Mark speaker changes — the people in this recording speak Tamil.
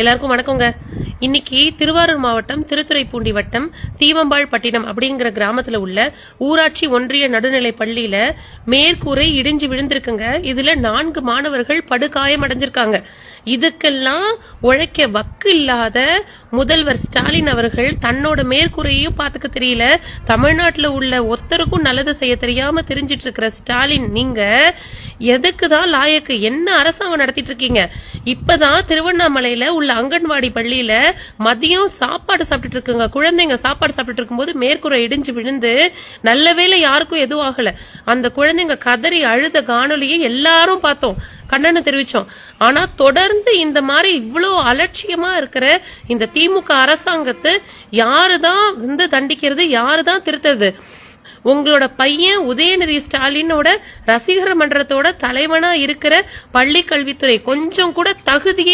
Speaker 1: எல்லாருக்கும் வணக்கங்க. இன்னைக்கு திருவாரூர் மாவட்டம் திருத்துறைப்பூண்டி வட்டம் தீவம்பாள் பட்டினம் அப்படிங்கிற கிராமத்துல உள்ள ஊராட்சி ஒன்றிய நடுநிலை பள்ளியில மேற்கூரை இடிஞ்சு விழுந்திருக்குங்க. இதுல நான்கு மாணவர்கள் படுகாயம் அடைஞ்சிருக்காங்க. இதுக்கெல்லாம் உழைக்க வக்கு இல்லாத முதல்வர் ஸ்டாலின் அவர்கள் தன்னோட மேற்கூரையையும் பார்த்துக்க தெரியல. தமிழ்நாட்டுல உள்ள ஒருத்தருக்கும் நல்லது செய்ய தெரியாம தெரிஞ்சிட்டு இருக்கிற ஸ்டாலின் நீங்க எதுக்கு தான் லாயக்கு என்ன அரசாங்கம் நடத்திட்டு இருக்கீங்க இப்பதான் திருவண்ணாமலையில உள்ள அங்கன்வாடி பள்ளியில மதியம் சாப்பாடு சாப்பிட்டுட்டு இருக்குங்க குழந்தைங்க சாப்பாடு சாப்பிட்டுட்டு இருக்கும்போது மேற்கூரை இடிஞ்சு விழுந்து நல்ல வேளை யாருக்கும் எதுவும் ஆகல. அந்த குழந்தைங்க கதறி அழுத காணொலியை எல்லாரும் பார்த்தோம். கண்ணனு தெரிவிச்சோம். ஆனா தொடர்ந்து இந்த மாதிரி இவ்வளோ அலட்சியமா இருக்கிற இந்த திமுக அரசாங்கத்தை யாருதான் வந்து தண்டிக்கிறது யாருதான் திருத்துறது? உங்களோட பையன் உதயநிதி ஸ்டாலினோட ரசிகர் மன்றத்தோட தலைவனா இருக்கிற பள்ளி கல்வித்துறை கொஞ்சம் கூட தகுதியே